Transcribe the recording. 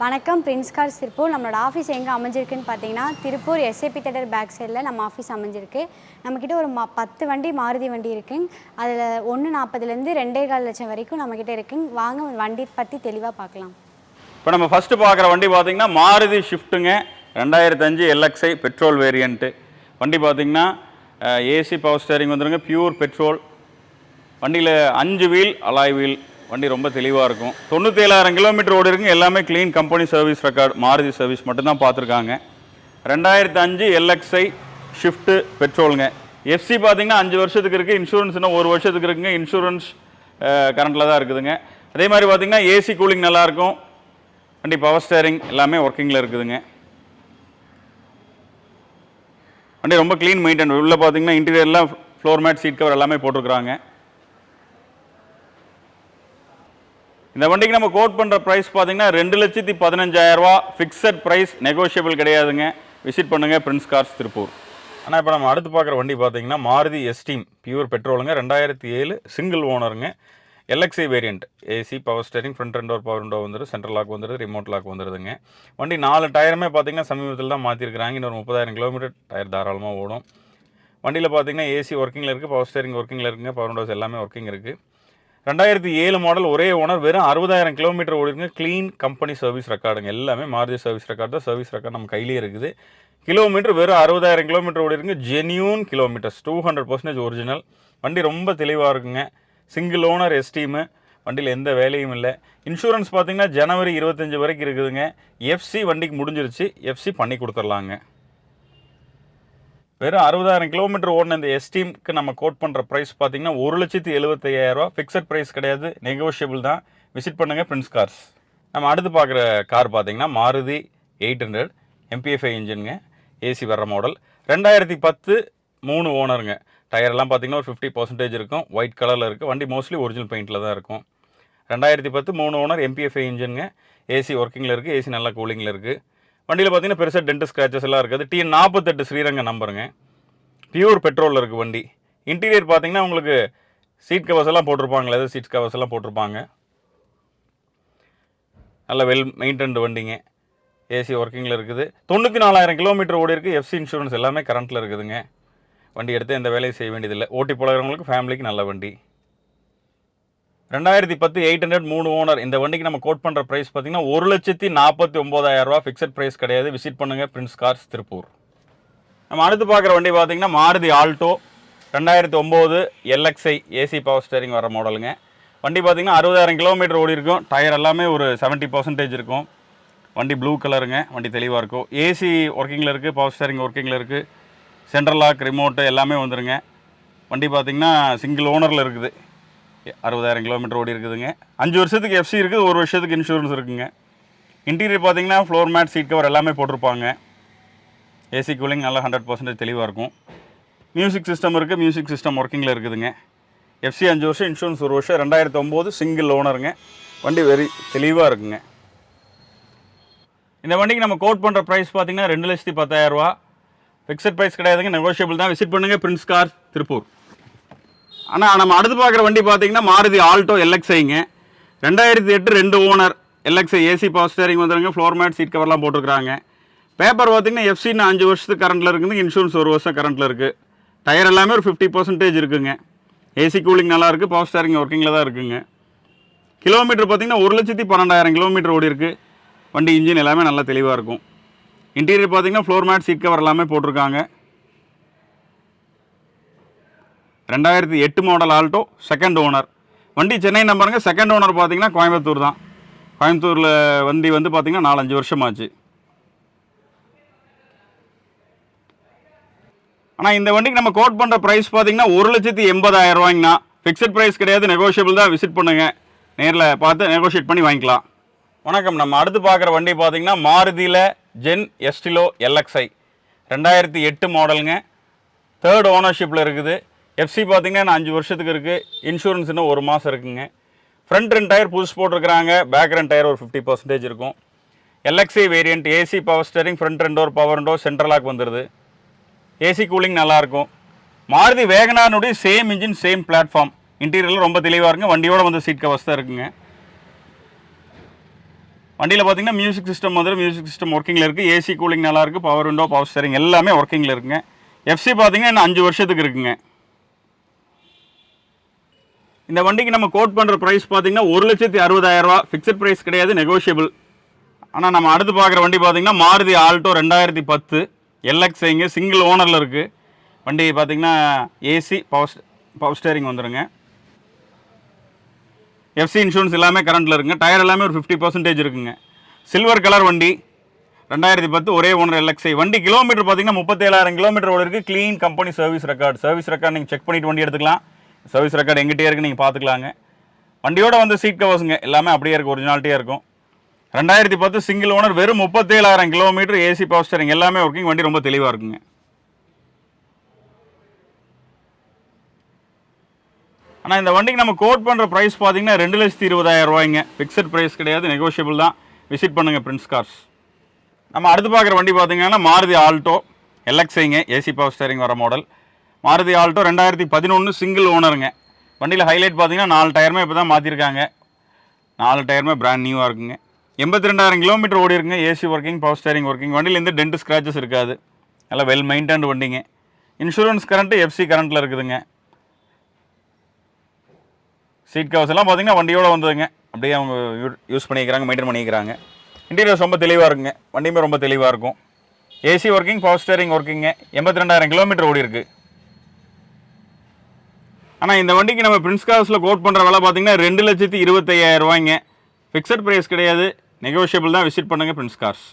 வணக்கம் Prince car Tiruppur நம்மளோட office எங்கே அமைஞ்சிருக்குன்னு பார்த்தீங்கன்னா திருப்பூர் எஸ்ஏபி தேட்டர் பேக் சைடில் நம்ம ஆஃபீஸ் அமைஞ்சிருக்கு. நம்மக்கிட்ட ஒரு ம பத்து வண்டி மாருதி வண்டி இருக்குங்க. அதில் ஒன்று நாற்பதுலேருந்து ரெண்டே கால் லட்சம் வரைக்கும் நம்மக்கிட்ட இருக்குங்க. வாங்க வண்டி பற்றி தெளிவாக பார்க்கலாம் இப்போ நம்ம ஃபஸ்ட்டு பார்க்குற வண்டி பார்த்திங்கன்னா மாருதி ஷிஃப்ட்டுங்க ரெண்டாயிரத்தஞ்சு எல்எக்ஸ்ஐ பெட்ரோல் வேரியண்ட்டு வண்டி பார்த்தீங்கன்னா ஏசி பவர் ஸ்டேரிங் வந்துடுங்க பியூர் பெட்ரோல் வண்டியில் அஞ்சு வீல் அலாய் வீல் வண்டி ரொம்ப தெளிவாக இருக்கும். தொண்ணூற்றேழாயிரம் கிலோமீட்டர் ஓடி இருக்குங்க. எல்லாமே clean company service record Maruti service மட்டும்தான் பார்த்துருக்காங்க. ரெண்டாயிரத்து அஞ்சு எல்எக்ஸ்ஐ ஷிஃப்ட்டு பெட்ரோலுங்க எஃப்சி பார்த்தீங்கன்னா அஞ்சு வருஷத்துக்கு இருக்குது இன்சூரன்ஸ் இன்னும் ஒரு வருஷத்துக்கு இருக்குங்க. இன்சூரன்ஸ் கரண்ட்டில் தான் இருக்குதுங்க. அதே மாதிரி பார்த்தீங்கன்னா ஏசி கூலிங் நல்லாயிருக்கும் வண்டி பவர் ஸ்டேரிங் எல்லாமே ஒர்க்கிங்கில் இருக்குதுங்க. வண்டி ரொம்ப க்ளீன் மெயின்டைன் உள்ளே பார்த்தீங்கன்னா இன்டீரியர்லாம் ஃப்ளோர் மேட் சீட் கவர் எல்லாமே போட்டிருக்கிறாங்க. இந்த வண்டிக்கு நம்ம கோட் பண்ணுற ப்ரைஸ் பார்த்தீங்கன்னா ரெண்டு லட்சத்தி பதினஞ்சாயிரரூவா ஃபிக்ஸட் ப்ரைஸ் நெகோஷியபிள் கிடையாதுங்க. விசிட் பண்ணுங்கள் பிரின்ஸ் கார்ஸ் திருப்பூர் ஆனால் இப்போ நம்ம அடுத்து பார்க்குற வண்டி பார்த்தீங்கன்னா மாருதி எஸ்டீம் பியூர் பெட்ரோலுங்க ரெண்டாயிரத்தி ஏழு single ஓனருங்க LXI variant AC power steering front ரெண்டு ஒரு பவர் விண்டோ வந்துடும் சென்ட்ரல் லாக் வந்துடுது ரிமோட் லாக் வந்துடுதுங்க வண்டி நாலு டயருமே பார்த்தீங்கன்னா சமீபத்தில் தான் மாற்றிருக்கிறாங்க இன்னொரு முப்பதாயிரம் கிலோமீட்டர் டயர் தாராளமாக ஓடும். வண்டியில் பார்த்தீங்கன்னா ஏசி ஒர்க்கிங்கில் இருக்குது பவர் ஸ்டேரிங் ஒர்க்கிங்கில் இருக்குங்க பவர் விண்டோஸ் எல்லாமே ஒர்க்கிங் இருக்குது ரெண்டாயிரத்தி ஏழு மாடல் ஒரே ஓனர் வெறும் அறுபதாயிரம் கிலோமீட்டர் ஓடிருங்க க்ளீன் கம்பெனி சர்வீஸ் ரெக்கார்டுங்க எல்லாமே மாருதி சர்வீஸ் ரெக்கார்டு தான். சர்வீஸ் ரெக்கார்டு நம்ம கையிலே இருக்குது. கிலோமீட்டர் வெறும் அறுபதாயிரம் kilometre ஓடிருங்க genuine kilometres two hundred percentage original வண்டி ரொம்ப தெளிவாக இருக்குங்க. சிங்கிள் ஓனர் எஸ்டீமு வண்டியில் எந்த வேலையும் இல்லை. இன்சூரன்ஸ் பார்த்தீங்கன்னா ஜனவரி இருபத்தஞ்சி வரைக்கும் இருக்குதுங்க. எஃப்சி வண்டிக்கு முடிஞ்சிருச்சு. எஃப்சி பண்ணி கொடுத்துர்லாங்க வெறும் அறுபதாயிரம் கிலோமீட்டர் ஓடின இந்த எஸ்டீம்க்கு நம்ம கோட் பண்ணுற ப்ரைஸ் பார்த்தீங்கன்னா ஒரு லட்சத்தி எழுபத்தையாயிரரூவா ஃபிக்ஸட் ப்ரைஸ் கிடையாது. நெகோஷியபிள் தான். விசிட் பண்ணுங்கள் பிரின்ஸ் கார்ஸ் நம்ம அடுத்து பார்க்குற கார் பார்த்தீங்கன்னா மாருதி எயிட் ஹண்ட்ரட் எம்பிஎஃப்ஐ இன்ஜினுங்க ஏசி வர்ற மாடல் ரெண்டாயிரத்தி பத்து மூணு ஓனருங்க டயர்லாம் பார்த்தீங்கன்னா ஒரு ஃபிஃப்டி பர்சன்டேஜ் இருக்கும். ஒயிட் கலரில் இருக்குது வண்டி மோஸ்ட்லி ஒரிஜினல் பெயிண்டில் தான் இருக்கும். ரெண்டாயிரத்தி பத்து மூணு ஓனர் எம்பிஎஃப்ஐ இன்ஜினுங்க ஏசி ஒர்க்கிங்கில் இருக்குது ஏசி நல்லா கூலிங்கில் இருக்குது வண்டியில் பார்த்தீங்கன்னா பெருசாக டென்ட் ஸ்க்ராச்சஸ் எல்லாம் இருக்காது. டி நாற்பத்தெட்டு ஸ்ரீரங்க நம்பருங்க பியூர் பெட்ரோலில் இருக்குது வண்டி. இன்டீரியர் பார்த்தீங்கன்னா உங்களுக்கு சீட் கவர்ஸ் எல்லாம் போட்டிருப்பாங்களே லெதர் சீட் கவர்ஸ் எல்லாம் போட்டிருப்பாங்க. நல்ல வெல் மெயின்டைன்டு வண்டிங்க. ஏசி ஒர்க்கிங்கில் இருக்குது. தொண்ணூற்றி நாலாயிரம் கிலோமீட்டர் ஓடி இருக்குது எஃப்சி இன்சூரன்ஸ் எல்லாமே கரண்ட்டில் இருக்குதுங்க. வண்டி எடுத்து எந்த வேலையும் செய்ய வேண்டியதில்லை. ஓட்டி பழகிறவங்களுக்கு ஃபேமிலிக்கு நல்ல வண்டி. ரெண்டாயிரத்தி பத்து எயிட் ஹண்ட்ரட் மூணு ஓனர் இந்த வண்டிக்கு நம்ம கோட் பண்ணுற ப்ரைஸ் பார்த்தீங்கன்னா ஒரு லட்சத்தி நாற்பத்தி ஒம்பதாயிரம் ரூபா ஃபிக்ஸட் ப்ரைஸ் கிடையாது. விசிட் பண்ணுங்கள் பிரின்ஸ் கார்ஸ் திருப்பூர். நம்ம அடுத்து பார்க்குற வண்டி பார்த்தீங்கன்னா மாருதி ஆல்டோ ரெண்டாயிரத்தி ஒம்பது எல்எக்ஸ்ஐ ஏசி பவர் ஸ்டேரிங் வர மாடலுங்க வண்டி பார்த்தீங்கன்னா அறுபதாயிரம் கிலோமீட்டர் ஓடி இருக்கும். டயர் எல்லாமே ஒரு செவன்ட்டி பர்சன்டேஜ் இருக்கும். வண்டி ப்ளூ கலருங்க வண்டி தெளிவாக இருக்கும். ஏசி ஒர்க்கிங்கில் இருக்குது பவர் ஸ்டேரிங் ஒர்க்கிங்கில் இருக்குது சென்ட்ரல் லாக் ரிமோட்டு எல்லாமே வந்துருங்க. வண்டி பார்த்தீங்கன்னா சிங்கிள் ஓனரில் இருக்குது. அறுபதாயிரம் கிலோமீட்டர் ஓடி இருக்குதுங்க. அஞ்சு வருஷத்துக்கு எஃப்சி இருக்குது ஒரு வருஷத்துக்கு இன்சூரன்ஸ் இருக்குங்க. இன்டீரியர் பார்த்தீங்கன்னா ஃப்ளோர் மேட் சீட் கவர் எல்லாமே போட்டிருப்பாங்க. ஏசி கூலிங் நல்லா ஹண்ட்ரட் பர்சன்டேஜ் தெளிவாக இருக்கும். மியூசிக் சிஸ்டம் இருக்குது மியூசிக் சிஸ்டம் ஒர்க்கிங்கில் இருக்குதுங்க. எஃப்சி அஞ்சு வருஷம் இன்சூரன்ஸ் ஒரு வருஷம். ரெண்டாயிரத்தி ஒம்பது சிங்கிள் ஓனருங்க வண்டி வெரி தெளிவாக இருக்குங்க. இந்த வண்டிக்கு நம்ம கோட் பண்ணுற ப்ரைஸ் பார்த்தீங்கன்னா ரெண்டு லட்சத்தி பத்தாயிரரூவா ஃபிக்ஸட் ப்ரைஸ் கிடையாதுங்க நெகோஷியபிள் தான். விசிட் பண்ணுங்கள் பிரின்ஸ் கார் திருப்பூர் ஆனால் நம்ம அடுத்து பார்க்குற வண்டி பார்த்தீங்கன்னா மாருதி ஆல்டோ எல்எக்ஸைங்க ரெண்டாயிரத்தி எட்டு ரெண்டு owner LXI AC power steering வந்துருங்க ஃப்ளோர் மேட் சீட் கவர்லாம் போட்டிருக்காங்க பேப்பர் பார்த்தீங்கன்னா எஃப்சின்னு அஞ்சு வருஷத்துக்கு கரண்ட்டில் இருக்குது இன்சூரன்ஸ் ஒரு வருஷம் கரண்ட்டில் இருக்குது டயர் எல்லாமே ஒரு ஃபிஃப்டி பர்சன்டேஜ் இருக்குங்க. ஏசி கூலிங் நல்லா இருக்குது பவர் ஸ்டேரிங் ஒர்க்கிங்கில் தான் இருக்குங்க. கிலோமீட்டர் பார்த்தீங்கன்னா ஒரு லட்சத்தி பன்னெண்டாயிரம் கிலோமீட்டர் ஓடி இருக்குது வண்டி இன்ஜின் எல்லாமே நல்லா தெளிவாக இருக்கும். இன்டீரியர் பார்த்தீங்கன்னா ஃப்ளோர் மேட் சீட் கவர் எல்லாமே போட்டிருக்காங்க. ரெண்டாயிரத்தி எட்டு மாடல் ஆல்டோ செகண்ட் ஓனர் வண்டி சென்னை நம்பருங்க செகண்ட் ஓனர் பார்த்தீங்கன்னா கோயம்புத்தூர் தான். கோயம்புத்தூரில் வண்டி வந்து பார்த்தீங்கன்னா நாலஞ்சு வருஷமாச்சு. ஆனால் இந்த வண்டிக்கு நம்ம கோட் பண்ணுற ப்ரைஸ் பார்த்தீங்கன்னா ஒரு லட்சத்தி எண்பதாயிரம் ரூபாய்ங்கண்ணா. ஃபிக்ஸட் ப்ரைஸ் கிடையாது நெகோஷியபிள் தான். விசிட் பண்ணுங்கள் நேரில் பார்த்து நெகோஷியேட் பண்ணி வாங்கிக்கலாம். வணக்கம். நம்ம அடுத்து பார்க்குற வண்டி பார்த்திங்கன்னா மாருதியில் ஜென் எஸ்டிலோ எல்எக்ஸ்ஐ ரெண்டாயிரத்தி எட்டு மாடலுங்க தேர்ட் ஓனர்ஷிப்பில் இருக்குது. எஃப்சி பார்த்தீங்கன்னா அஞ்சு வருஷத்துக்கு இருக்குது இன்சூரன்ஸ் இன்னும் ஒரு மாதம் இருக்குங்க. ஃப்ரண்ட் ரெண்டு டயர் புதுசு போட்டிருக்கிறாங்க. பேக் ரெண்டு டயர் ஒரு ஃபிஃப்டி பர்சன்டேஜ் இருக்கும். LXI variant AC power steering front ரெண்டு ஒரு பவர் டோர் சென்ட்ரலாக் வந்துடுது ஏசி கூலிங் நல்லாயிருக்கும் மாருதி வேகனானுடைய சேம் இன்ஜின் சேம் பிளாட்ஃபார்ம் இன்டீரியரில் ரொம்ப தெளிவாக இருக்குங்க. வண்டியோட வந்து சீட் கவர்ஸ் தான் இருக்குங்க. வண்டியில் பார்த்தீங்கன்னா மியூசிக் சிஸ்டம் வந்து மியூசிக் சிஸ்டம் ஒர்க்கிங்கில் இருக்குது ஏசி கூலிங் நல்லாயிருக்கு பவர் விண்டோ பவர் ஸ்டேரிங் எல்லாமே ஒர்க்கிங்கில் இருக்குங்க. எஃப்சி பார்த்தீங்கன்னா இன்னும் அஞ்சு வருஷத்துக்கு இருக்குங்க. இந்த வண்டிக்கு நம்ம கோட் பண்ணுற ப்ரைஸ் பார்த்தீங்கன்னா ஒரு லட்சத்தி அறுபதாயிரரூவா ஃபிக்ஸட் ப்ரைஸ் கிடையாது நெகோஷியபிள் ஆனால் நம்ம அடுத்து பார்க்குற வண்டி பார்த்தீங்கன்னா மாருதி ஆல்டோ ரெண்டாயிரத்தி பத்து. எல்எக்ஸ்ஐங்க சிங்கிள் ஓனரில் இருக்குது வண்டி பார்த்தீங்கன்னா ஏசி பவர் பவர் ஸ்டேரிங் வந்துடுங்க எஃப்சி இன்சூரன்ஸ் எல்லாமே கரண்ட்டில் இருக்குங்க. டயர் எல்லாமே ஒரு ஃபிஃப்டி பர்சன்டேஜ் இருக்குங்க. சில்வர் கலர் வண்டி ரெண்டாயிரத்தி பத்து ஒரே ஓனர் எல்எக்ஸ்ஐ வண்டி கிலோமீட்டர் பார்த்தீங்கன்னா முப்பத்தேழாயிரம் கிலோமீட்டர் ஓடி இருக்குது clean company service record service record நீங்கள் செக் பண்ணிட்டு வண்டி எடுத்துக்கலாம். சர்வீஸ் ரெக்கார்டு எங்கிட்டே இருக்குது நீங்கள் பார்த்துக்கலாங்க வண்டியோட வந்து சீட் கவர்ஸுங்க எல்லாமே அப்படியே இருக்குது ஒரிஜினாலிட்டியாக இருக்கும். ரெண்டாயிரத்தி பத்து சிங்கிள் ஓனர் வெறும் முப்பத்தேழாயிரம் கிலோமீட்டர் ஏசி பவர் ஸ்டேரிங் எல்லாமே ஒர்க்கிங் வண்டி ரொம்ப தெளிவாக இருக்குங்க. ஆனால் இந்த வண்டிக்கு நம்ம கோட் பண்ணுற ப்ரைஸ் பார்த்தீங்கன்னா ரெண்டு லட்சத்தி இருபதாயிரம் ரூபாய்ங்க. ஃபிக்ஸட் ப்ரைஸ் கிடையாது நெகோஷியபிள் தான். விசிட் பண்ணுங்கள் பிரின்ஸ் கார்ஸ் நம்ம அடுத்து பார்க்குற வண்டி பார்த்தீங்கன்னா மாருதி ஆல்டோ எல்எக்ஸ்ஐங்க ஏசி பவர் ஸ்டேரிங் வர மாடல் மாருதி ஆல்டோ ரெண்டாயிரத்தி பதினொன்று சிங்கிள் ஓனருங்க வண்டியில் ஹைலைட் பார்த்தீங்கன்னா நாலு டயருமே இப்போ தான் மாற்றிருக்காங்க நாலு டயருமே பிராண்ட் நியூவாக இருக்குங்க. எண்பத்தி ரெண்டாயிரம் கிலோமீட்டர் ஓடி இருக்குங்க AC working power steering working வண்டியில் எந்த டென்ட் ஸ்க்ராச்சஸ் இருக்காது. நல்லா வெல் மெயின்டைன்டு வண்டிங்க. இன்சூரன்ஸ் கரண்ட்டு எஃப்சி கரண்ட்டில் இருக்குதுங்க. சீட் கவர்ஸ் எல்லாம் பார்த்தீங்கன்னா வண்டியோட வந்ததுங்க. அப்படியே அவங்க யூஸ் பண்ணிக்கிறாங்க மெயின்டைன் பண்ணிக்கிறாங்க. இன்டீரியர்ஸ் ரொம்ப தெளிவாக இருக்குங்க. வண்டியுமே ரொம்ப தெளிவாக இருக்கும். ஏசி ஒர்க்கிங் பவர் ஸ்டேரிங் ஒர்க்கிங்க எண்பத்தி ரெண்டாயிரம் கிலோமீட்டர் ஓடி இருக்குது ஆனால் இந்த வண்டிக்கு நம்ம பிரின்ஸ் காசில் கோட் பண்ணுற விலை பார்த்தீங்கன்னா ரெண்டு லட்சத்தி இருபத்தையாயிரம் ரூபாய்ங்க. ஃபிக்ஸட் ப்ரைஸ் கிடையாது. நெகோஷியபிள் தான். விசிட் பண்ணுங்கள் பிரின்ஸ் கார்ஸ்